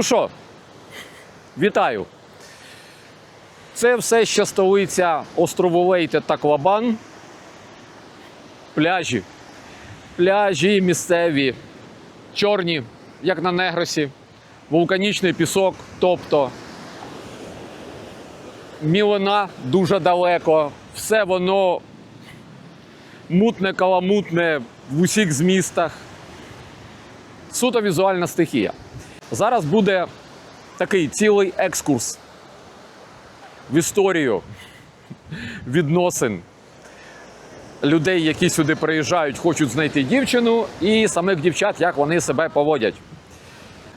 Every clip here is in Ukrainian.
Ну що, вітаю. Це все ще столиця острову та Клабан. Пляжі. Пляжі місцеві, чорні, як на Негросі, вулканічний пісок, тобто мілина дуже далеко, все воно мутне, каламутне в усіх змістах. Суто візуальна стихія. Зараз буде такий цілий екскурс в історію відносин людей, які сюди приїжджають, хочуть знайти дівчину, і самих дівчат, як вони себе поводять.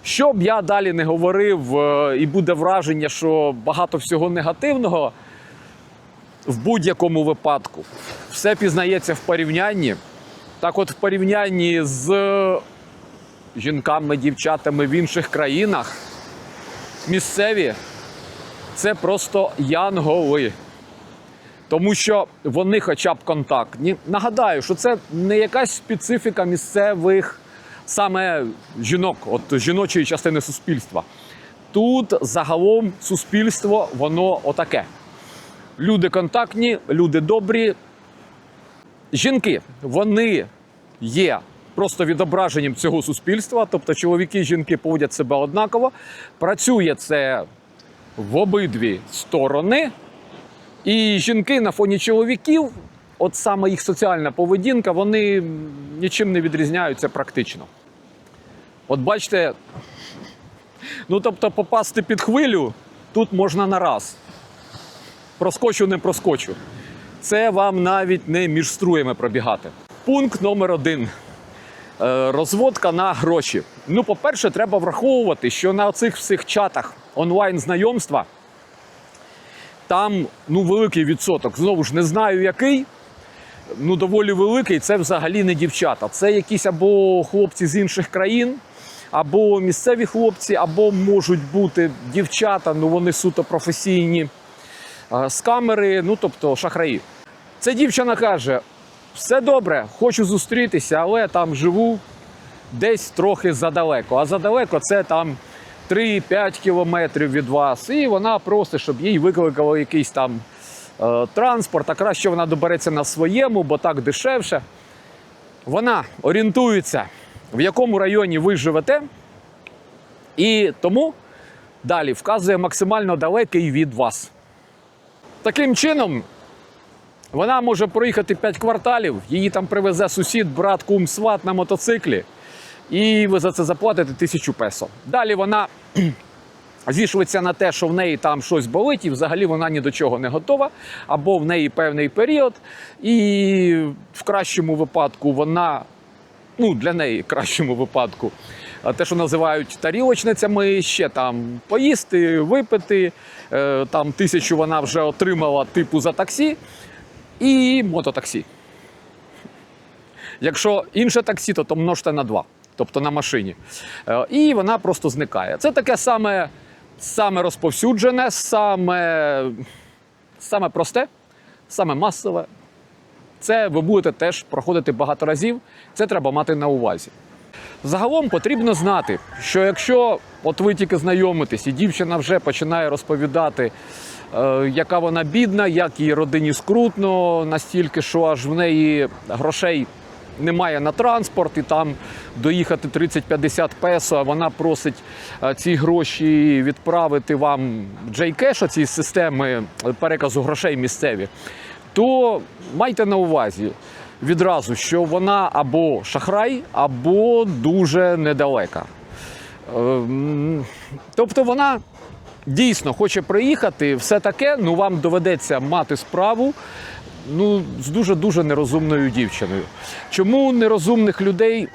Щоб я далі не говорив, е, і буде враження, що багато всього негативного, в будь-якому випадку все пізнається в порівнянні. Так от, в порівнянні з жінками, дівчатами в інших країнах, місцеві це просто янголи. Тому що вони хоча б контактні. Нагадаю, що це не якась специфіка місцевих саме жінок, от жіночої частини суспільства. Тут загалом суспільство, воно отаке. Люди контактні, люди добрі. Жінки, вони є просто відображенням цього суспільства. Тобто чоловіки і жінки поводять себе однаково. Працює це в обидві сторони. І жінки на фоні чоловіків, от саме їх соціальна поведінка, вони нічим не відрізняються практично. От бачите, ну тобто попасти під хвилю тут можна на раз. Проскочу, не проскочу. Це вам навіть не між струями пробігати. Пункт номер один. Е, Розводка на гроші. Ну, по-перше, треба враховувати, що на цих всіх чатах онлайн знайомства там ну, великий відсоток. Знову ж не знаю який. Ну, доволі великий. Це взагалі не дівчата. Це якісь або хлопці з інших країн, або місцеві хлопці, або можуть бути дівчата, ну вони суто професійні е, з камери, ну тобто шахраї. Ця дівчина каже: все добре, хочу зустрітися, але там живу десь трохи задалеко. А задалеко це там 3-5 кілометрів від вас. І вона просить, щоб їй викликали якийсь там е, транспорт, а краще вона добереться на своєму, бо так дешевше. Вона орієнтується, в якому районі ви живете, і тому далі вказує максимально далекий від вас. Таким чином, вона може проїхати 5 кварталів, її там привезе сусід, брат, кум, сват на мотоциклі, і ви за це заплатите тисячу песо. Далі вона зійшлиться на те, що в неї там щось болить, і взагалі вона ні до чого не готова, або в неї певний період, і в кращому випадку вона. Ну, для неї в кращому випадку, те, що називають тарілочницями, ще там поїсти, випити. е, Там тисячу вона вже отримала типу за таксі і мототаксі. Якщо інше таксі, то, то множте на два, тобто на машині. Е, І вона просто зникає. Це таке саме, саме розповсюджене, саме, саме просте, саме масове. Це ви будете теж проходити багато разів. Це треба мати на увазі. Загалом потрібно знати, що якщо от ви тільки знайомитесь, і дівчина вже починає розповідати, яка вона бідна, як її родині скрутно, настільки, що аж в неї грошей немає на транспорт, і там доїхати 30-50 песо, а вона просить е, ці гроші відправити вам J-Cash, ці системи переказу грошей місцеві, то майте на увазі відразу, що вона або шахрай, або дуже недалека. Тобто вона дійсно хоче приїхати, все таке, ну вам доведеться мати справу ну, з дуже-дуже нерозумною дівчиною. Чому нерозумних людей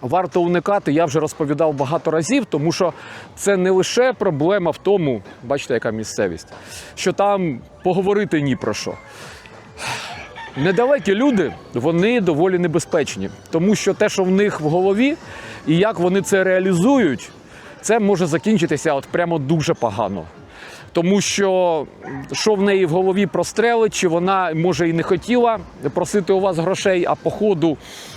варто уникати, я вже розповідав багато разів, тому що це не лише проблема в тому, бачите, яка місцевість, що там поговорити ні про що. Недалекі люди, вони доволі небезпечні, тому що те, що в них в голові, і як вони це реалізують, це може закінчитися от прямо дуже погано. Тому що що в неї в голові прострелить, чи вона може і не хотіла просити у вас грошей, а по ходу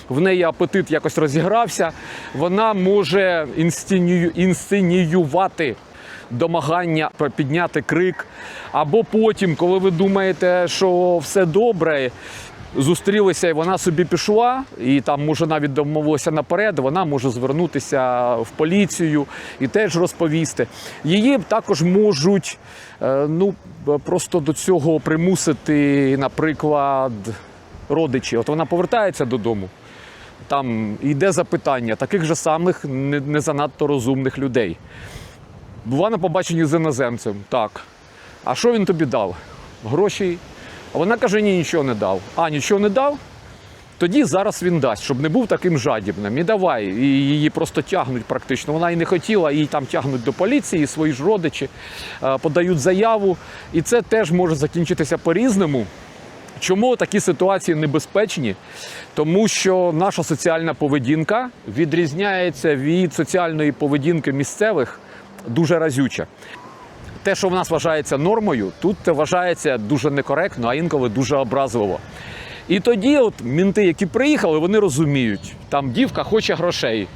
в неї апетит якось розігрався. Вона може інсценію- інсценіювати домагання підняти крик. Або потім, коли ви думаєте, що все добре, зустрілися і вона собі пішла, і там може навіть домовилася наперед, вона може звернутися в поліцію і теж розповісти. Її також можуть е, ну, просто до цього примусити, наприклад, родичі. От вона повертається додому. Там йде запитання таких же самих не, не занадто розумних людей. Була на побаченні з іноземцем. Так. А що він тобі дав? Гроші. Вона каже, ні, нічого не дав. А, нічого не дав? Тоді зараз він дасть, щоб не був таким жадібним. І давай. І її просто тягнуть практично. Вона і не хотіла, її там тягнуть до поліції, і свої ж родичі е, подають заяву. І це теж може закінчитися по-різному. Чому такі ситуації небезпечні? Тому що наша соціальна поведінка відрізняється від соціальної поведінки місцевих дуже разюче. Те, що в нас вважається нормою, тут вважається дуже некоректно, а інколи дуже образливо. І тоді, от мінти, які приїхали, вони розуміють, там дівка хоче грошей.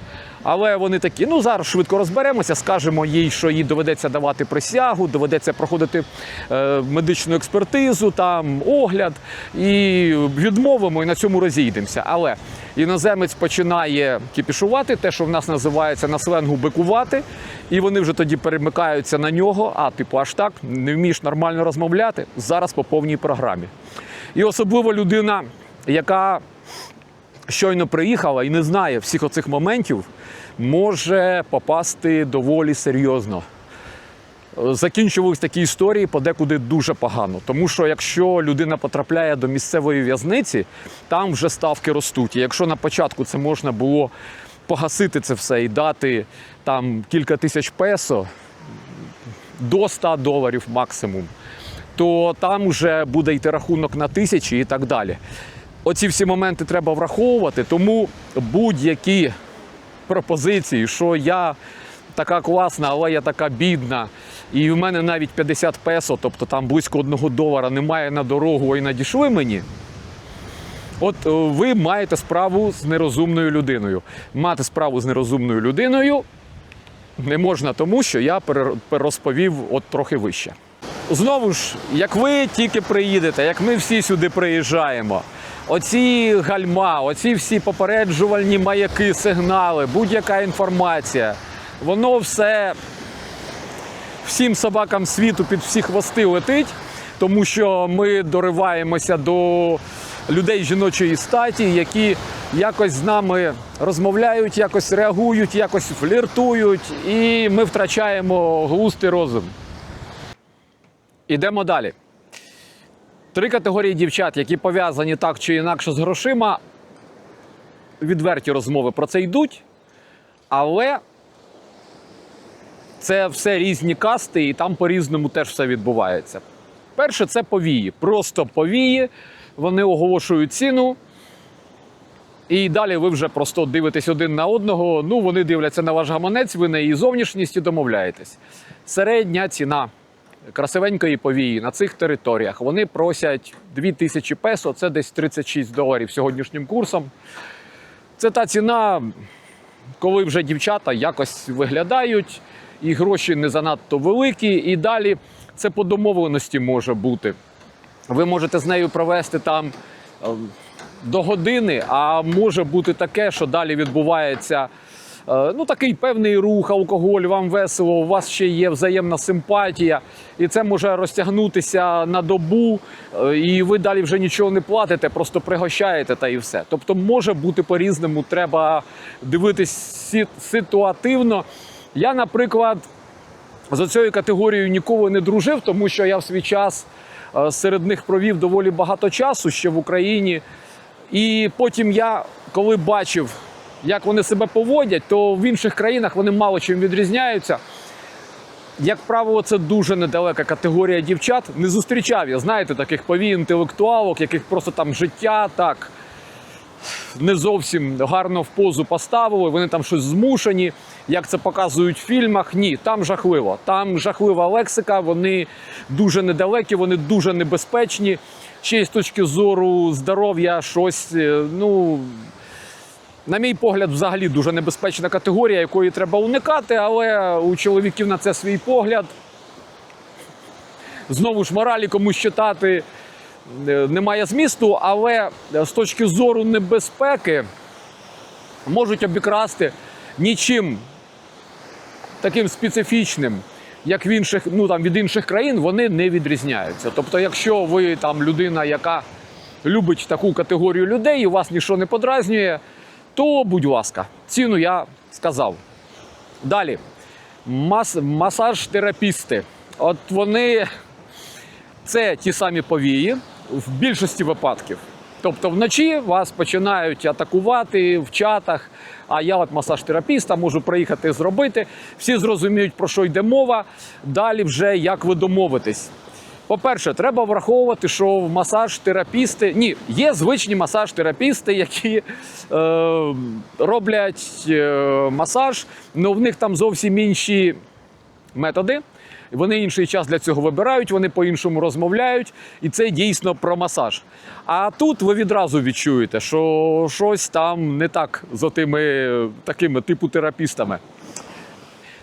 Але вони такі, ну зараз швидко розберемося, скажемо їй, що їй доведеться давати присягу, доведеться проходити е, медичну експертизу, там огляд, і відмовимо, і на цьому розійдемося. Але іноземець починає кіпішувати, те, що в нас називається на сленгу бикувати, і вони вже тоді перемикаються на нього. А, типу, аж так, не вмієш нормально розмовляти зараз по повній програмі. І особливо людина, яка щойно приїхала і не знає всіх оцих моментів, може попасти доволі серйозно. Закінчувались такі історії подекуди дуже погано. Тому що якщо людина потрапляє до місцевої в'язниці, там вже ставки ростуть. І якщо на початку це можна було погасити це все і дати там кілька тисяч песо до 100 доларів максимум, то там вже буде йти рахунок на тисячі і так далі. Оці всі моменти треба враховувати, тому будь-які пропозиції, що я така класна, але я така бідна, і в мене навіть 50 песо, тобто там близько одного долара немає на дорогу і надійшли мені. От е, ви маєте справу з нерозумною людиною. Мати справу з нерозумною людиною не можна тому, що я пере- розповів от трохи вище. Знову ж, як ви тільки приїдете, як ми всі сюди приїжджаємо, оці гальма, оці всі попереджувальні маяки, сигнали, будь-яка інформація, воно все всім собакам світу під всі хвости летить, тому що ми дориваємося до людей жіночої статі, які якось з нами розмовляють, якось реагують, якось фліртують, і ми втрачаємо і розум. Ідемо далі. Три категорії дівчат, які пов'язані так чи інакше з грошима. Відверті розмови про це йдуть, але це все різні касти, і там по-різному теж все відбувається. Перше, це повії. Просто повії. Вони оголошують ціну. І далі ви вже просто дивитесь один на одного. Ну, вони дивляться на ваш гаманець, ви на її зовнішність і домовляєтесь. Середня ціна красивенької повії на цих територіях. Вони просять 2000 песо, це десь 36 доларів сьогоднішнім курсом. Це та ціна, коли вже дівчата якось виглядають, і гроші не занадто великі, і далі це по домовленості може бути. Ви можете з нею провести там е, до години, а може бути таке, що далі відбувається е, ну, такий певний рух, алкоголь, вам весело, у вас ще є взаємна симпатія, і це може розтягнутися на добу, е, і ви далі вже нічого не платите, просто пригощаєте та і все. Тобто може бути по-різному, треба дивитись ситуативно. Я, наприклад, з цією категорією ніколи не дружив, тому що я в свій час е, серед них провів доволі багато часу ще в Україні. І потім я, коли бачив, як вони себе поводять, то в інших країнах вони мало чим відрізняються. Як правило, це дуже недалека категорія дівчат. Не зустрічав я, знаєте, таких повій інтелектуалок, яких просто там життя так не зовсім гарно в позу поставили, вони там щось змушені, як це показують в фільмах. Ні, там жахливо. Там жахлива лексика, вони дуже недалекі, вони дуже небезпечні. Ще й з точки зору здоров'я, щось, е, ну. На мій погляд, взагалі дуже небезпечна категорія, якої треба уникати, але у чоловіків на це свій погляд. Знову ж моралі комусь читати немає змісту, але з точки зору небезпеки можуть обікрасти нічим таким специфічним, як в інших, ну там від інших країн, вони не відрізняються. Тобто, якщо ви там людина, яка любить таку категорію людей, і вас нічого не подразнює, то будь ласка, ціну я сказав. Далі. Мас, масаж-терапісти. От вони це ті самі повії в більшості випадків. Тобто вночі вас починають атакувати в чатах. А я, от масаж-терапіста, можу приїхати зробити. Всі зрозуміють, про що йде мова. Далі вже як ви домовитесь. По-перше, треба враховувати, що масаж-терапісти ні, є звичні масаж-терапісти, які е, роблять е, масаж, але в них там зовсім інші методи. Вони інший час для цього вибирають, вони по-іншому розмовляють, і це дійсно про масаж. А тут ви відразу відчуєте, що щось там не так з отими такими типу терапістами.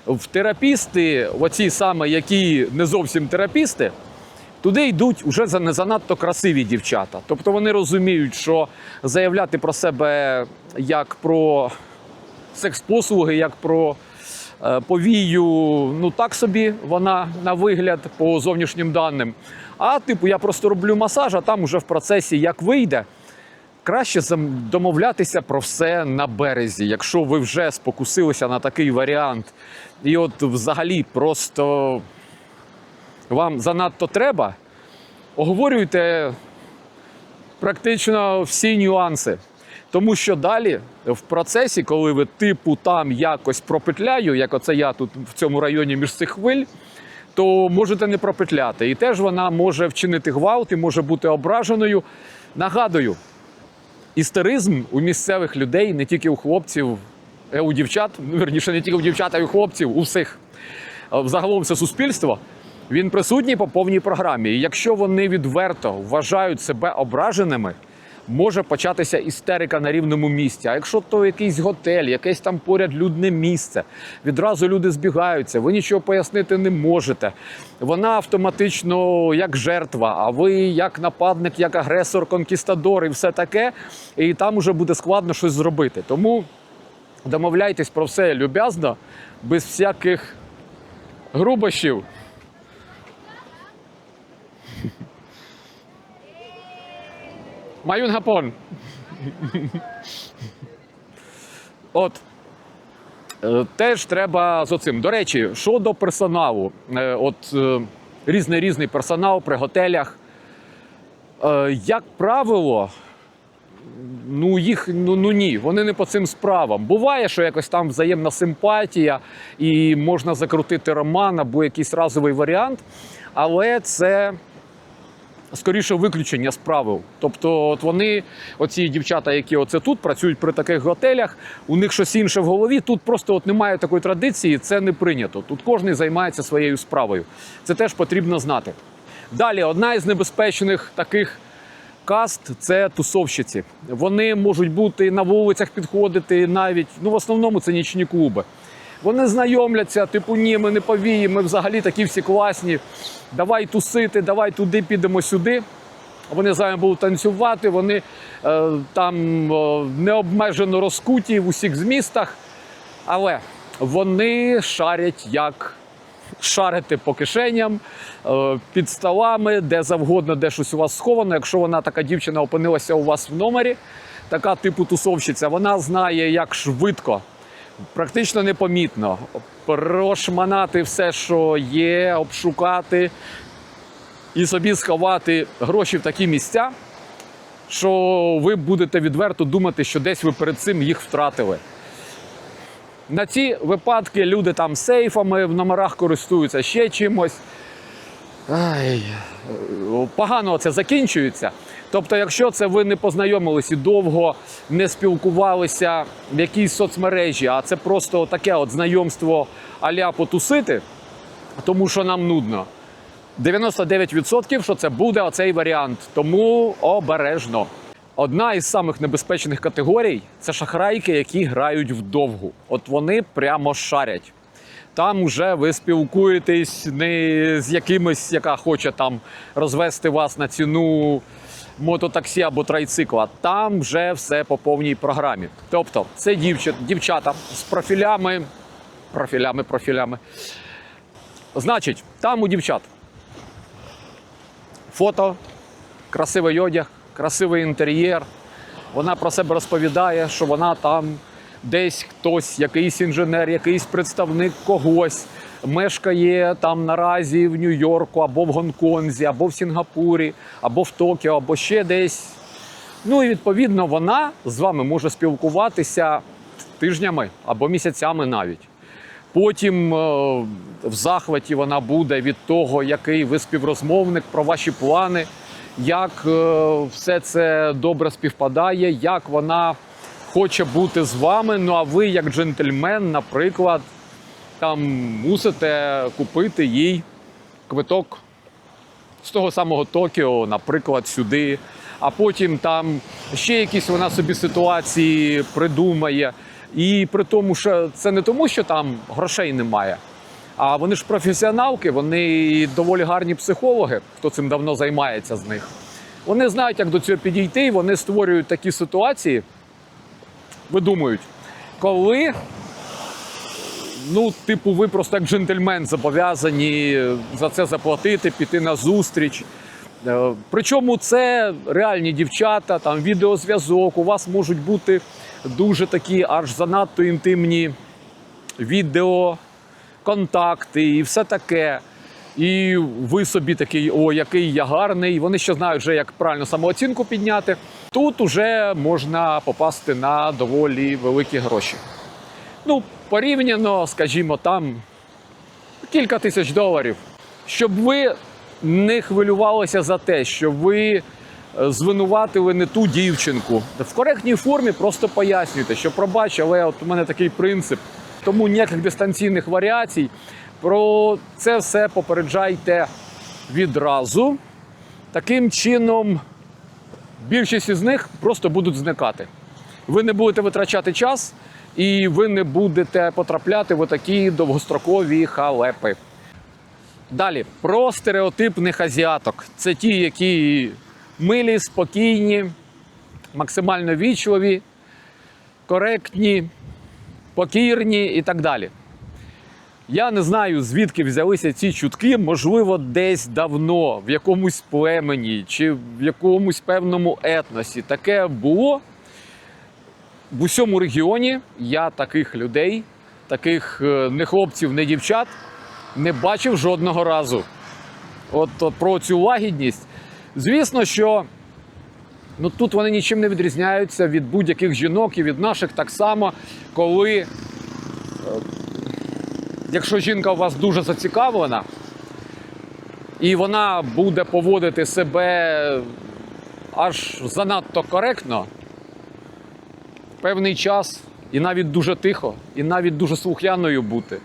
В терапісти, оці саме, які не зовсім терапісти, туди йдуть вже не занадто красиві дівчата. Тобто вони розуміють, що заявляти про себе як про секс-послуги, як про е, повію, ну так собі вона на вигляд по зовнішнім даним. А типу, я просто роблю масаж, а там уже в процесі як вийде. Краще домовлятися про все на березі, якщо ви вже спокусилися на такий варіант, і от взагалі просто вам занадто треба, оговорюйте практично всі нюанси. Тому що далі в процесі, коли ви типу там якось пропетляю, як оце я тут в цьому районі між цих хвиль, то можете не пропетляти. І теж вона може вчинити гвалт і може бути ображеною. Нагадую, істеризм у місцевих людей, не тільки у хлопців, е, у дівчат, ну, верніше, не тільки у дівчат, а й у хлопців, у всіх. Е, Взагалом це суспільство. Він присутній по повній програмі. І якщо вони відверто вважають себе ображеними, може початися істерика на рівному місці. А якщо то якийсь готель, якесь там поряд людне місце, відразу люди збігаються, ви нічого пояснити не можете. Вона автоматично як жертва, а ви як нападник, як агресор, конкістадор і все таке. І там уже буде складно щось зробити. Тому домовляйтесь про все люб'язно, без всяких грубощів. Маюн Гапон. От. Е, Теж треба з оцим. До речі, щодо персоналу, Е, от е, різний різний персонал при готелях. Як правило, ну їх ну, ну ні, вони не по цим справам. Буває, що якось там взаємна симпатія і можна закрутити роман або якийсь разовий варіант, але це скоріше виключення з правил. Тобто, от вони, оці дівчата, які оце тут працюють при таких готелях, у них щось інше в голові. Тут просто от немає такої традиції, це не прийнято. Тут кожен займається своєю справою. Це теж потрібно знати. Далі, одна із небезпечних таких каст це тусовщиці. Вони можуть бути на вулицях підходити навіть. Ну, в основному це нічні клуби. Вони знайомляться, типу, ні, ми не повії, ми взагалі такі всі класні. Давай тусити, давай туди підемо сюди. Вони з вами будуть танцювати, вони е, там е, необмежено розкуті в усіх змістах, але вони шарять як шарити по кишеням, е, під столами, де завгодно, де щось у вас сховано. Якщо вона така дівчина опинилася у вас в номері, така типу тусовщиця, вона знає, як швидко, практично непомітно прошманати все, що є, обшукати і собі сховати гроші в такі місця, що ви будете відверто думати, що десь ви перед цим їх втратили. На ці випадки люди там сейфами в номерах користуються ще чимось. Ай, погано це закінчується. Тобто, якщо це ви не познайомились і довго не спілкувалися в якійсь соцмережі, а це просто таке от знайомство аля потусити, тому що нам нудно. 99% що це буде оцей варіант. Тому обережно. Одна із самих небезпечних категорій це шахрайки, які грають вдовгу. От вони прямо шарять. Там вже ви спілкуєтесь не з якимось, яка хоче там розвести вас на ціну мототаксі або трайцикла. Там вже все по повній програмі. Тобто, це дівчат, дівчата з профілями, профілями, профілями. Значить, там у дівчат фото, красивий одяг, красивий інтер'єр. Вона про себе розповідає, що вона там десь хтось, якийсь інженер, якийсь представник когось мешкає там наразі в Нью-Йорку, або в Гонконзі, або в Сінгапурі, або в Токіо, або ще десь. Ну і відповідно вона з вами може спілкуватися тижнями або місяцями навіть. Потім е, в захваті вона буде від того, який ви співрозмовник, про ваші плани, як е, все це добре співпадає, як вона хоче бути з вами. Ну а ви, як джентльмен, наприклад, там мусите купити їй квиток з того самого Токіо, наприклад, сюди. А потім там ще якісь вона собі ситуації придумає. І при тому, що це не тому, що там грошей немає. А вони ж професіоналки, вони доволі гарні психологи, хто цим давно займається з них. Вони знають, як до цього підійти, і вони створюють такі ситуації, видумують, коли ну, типу, ви просто як джентльмен зобов'язані за це заплатити, піти на зустріч. Е, Причому це реальні дівчата, там відеозв'язок. У вас можуть бути дуже такі аж занадто інтимні відео, контакти і все таке. І ви собі такий, о, який я гарний. Вони ще знають, вже, як правильно самооцінку підняти. Тут уже можна попасти на доволі великі гроші. Ну, порівняно, скажімо, там кілька тисяч доларів. Щоб ви не хвилювалися за те, що ви е, звинуватили не ту дівчинку. В коректній формі просто пояснюйте, що пробач, але от у мене такий принцип. Тому ніяких дистанційних варіацій. Про це все попереджайте відразу. Таким чином, більшість із них просто будуть зникати. Ви не будете витрачати час, і ви не будете потрапляти в такі довгострокові халепи. Далі про стереотипних азіаток. Це ті, які милі, спокійні, максимально вічливі, коректні, покірні і так далі. Я не знаю, звідки взялися ці чутки, можливо, десь давно, в якомусь племені чи в якомусь певному етносі. Таке було. В усьому регіоні я таких людей, таких е, не хлопців, не дівчат не бачив жодного разу. От, от про цю лагідність. Звісно, що ну, тут вони нічим не відрізняються від будь-яких жінок і від наших так само, коли, е, якщо жінка у вас дуже зацікавлена, і вона буде поводити себе аж занадто коректно, певний час, і навіть дуже тихо, і навіть дуже слух'яною бути.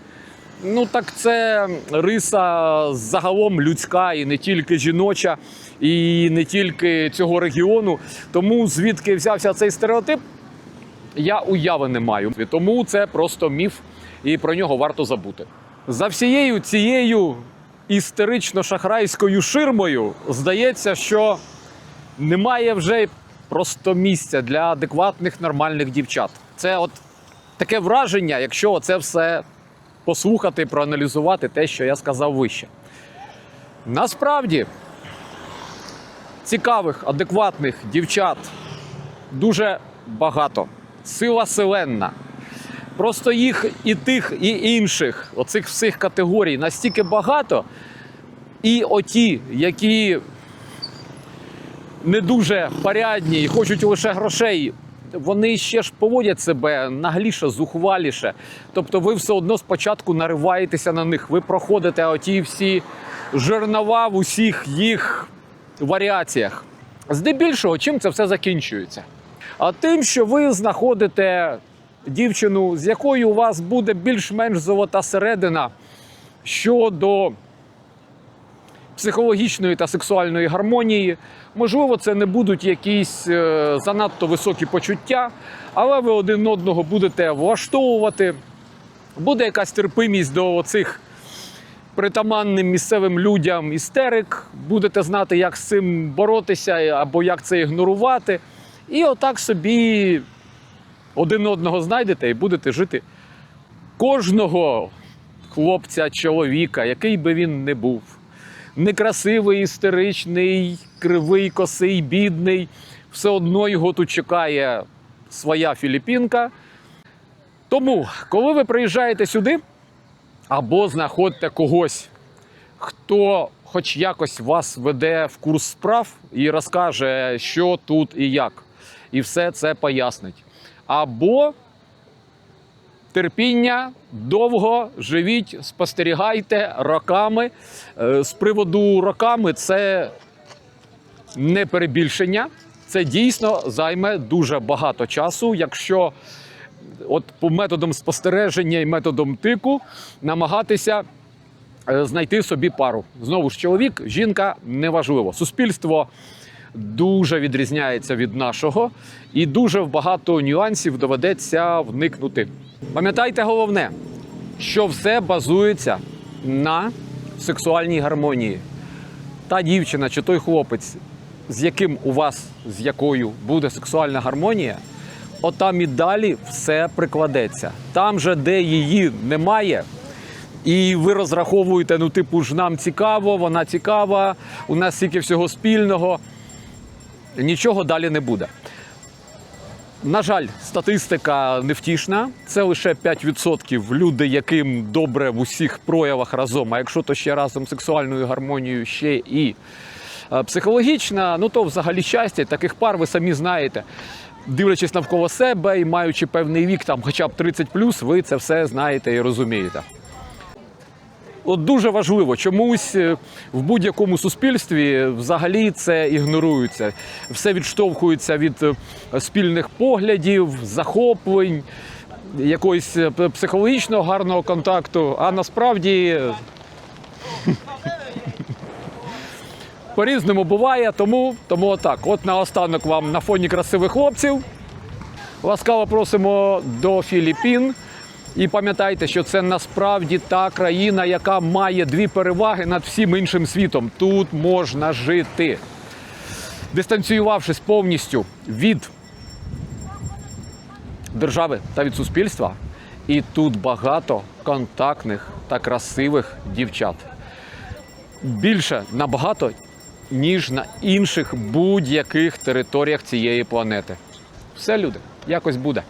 Ну так це риса загалом людська і не тільки жіноча, і не тільки цього регіону. Тому звідки взявся цей стереотип, я уяви не маю. Тому це просто міф, і про нього варто забути. За всією цією істерично-шахрайською ширмою здається, що немає вже просто місця для адекватних нормальних дівчат. Це от таке враження, якщо це все послухати, проаналізувати те, що я сказав вище. Насправді цікавих, адекватних дівчат дуже багато. Сила селенна. Просто їх і тих, і інших, оцих всіх категорій настільки багато. І оті, які не дуже порядні і хочуть лише грошей, вони ще ж поводять себе нагліше, зухваліше. Тобто ви все одно спочатку нариваєтеся на них. Ви проходите оті всі жернова в усіх їх варіаціях. Здебільшого, чим це все закінчується? А тим, що ви знаходите дівчину, з якою у вас буде більш-менш золота середина щодо психологічної та сексуальної гармонії. Можливо, це не будуть якісь е, занадто високі почуття, але ви один одного будете влаштовувати. Буде якась терпимість до цих притаманним місцевим людям істерик, будете знати, як з цим боротися або як це ігнорувати. І отак собі один одного знайдете і будете жити кожного хлопця, чоловіка, який би він не був. Некрасивий, істеричний, кривий, косий, бідний. Все одно його тут чекає своя філіппінка. Тому, коли ви приїжджаєте сюди, або знаходите когось, хто хоч якось вас веде в курс справ і розкаже, що тут і як, і все це пояснить. Або терпіння, довго живіть, спостерігайте роками. Е, З приводу роками це не перебільшення. Це дійсно займе дуже багато часу, якщо от по методам спостереження і методом тику намагатися е, знайти собі пару. Знову ж чоловік, жінка неважливо. Суспільство дуже відрізняється від нашого, і дуже багато нюансів доведеться вникнути. Пам'ятайте головне, що все базується на сексуальній гармонії. Та дівчина чи той хлопець, з яким у вас, з якою буде сексуальна гармонія, отам і далі все прикладеться. Там же, де її немає, і ви розраховуєте, ну, типу, ж нам цікаво, вона цікава, у нас стільки всього спільного. Нічого далі не буде. На жаль, статистика невтішна. Це лише 5% люди, яким добре в усіх проявах разом. А якщо то ще разом сексуальною гармонією ще і е, психологічна, ну то взагалі щастя. Таких пар ви самі знаєте. Дивлячись навколо себе і маючи певний вік, там хоча б 30 ви це все знаєте і розумієте. От дуже важливо, чомусь е, в будь-якому суспільстві взагалі це ігнорується. Все відштовхується від е, спільних поглядів, захоплень, якогось е, психологічного гарного контакту. А насправді по-різному буває, тому, тому отак. От наостанок вам на фоні красивих хлопців. Ласкаво просимо до Філіппін. І пам'ятайте, що це насправді та країна, яка має дві переваги над всім іншим світом. Тут можна жити, дистанціювавшись повністю від держави та від суспільства. І тут багато контактних та красивих дівчат. Більше набагато, ніж на інших будь-яких територіях цієї планети. Все, люди, якось буде.